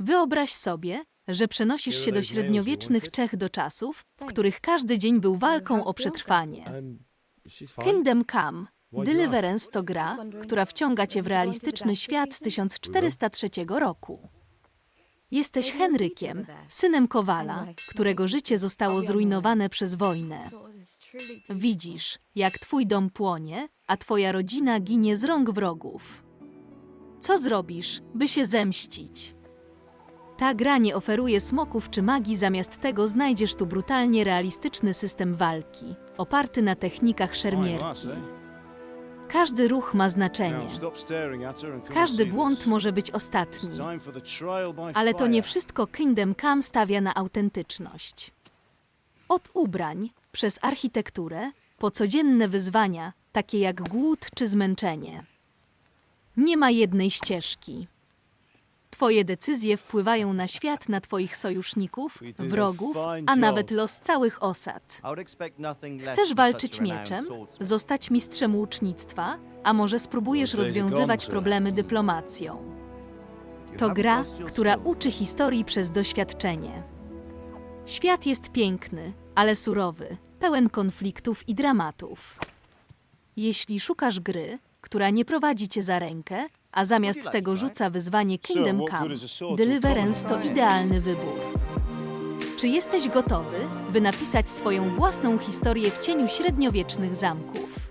Wyobraź sobie, że przenosisz się do średniowiecznych Czech do czasów, w których każdy dzień był walką o przetrwanie. Kingdom Come Deliverance to gra, która wciąga cię w realistyczny świat z 1403 roku. Jesteś Henrykiem, synem Kowala, którego życie zostało zrujnowane przez wojnę. Widzisz, jak twój dom płonie, a twoja rodzina ginie z rąk wrogów. Co zrobisz, by się zemścić? Ta gra nie oferuje smoków czy magii, zamiast tego znajdziesz tu brutalnie realistyczny system walki, oparty na technikach szermierki. Każdy ruch ma znaczenie. Każdy błąd może być ostatni. Ale to nie wszystko Kingdom Come stawia na autentyczność. Od ubrań, przez architekturę, po codzienne wyzwania, takie jak głód czy zmęczenie. Nie ma jednej ścieżki. Twoje decyzje wpływają na świat, na Twoich sojuszników, wrogów, a nawet los całych osad. Chcesz walczyć mieczem, zostać mistrzem łucznictwa, a może spróbujesz rozwiązywać problemy dyplomacją. To gra, która uczy historii przez doświadczenie. Świat jest piękny, ale surowy, pełen konfliktów i dramatów. Jeśli szukasz gry, która nie prowadzi cię za rękę, a zamiast tego rzuca wyzwanie Kingdom Come, Deliverance to idealny wybór. Czy jesteś gotowy, by napisać swoją własną historię w cieniu średniowiecznych zamków?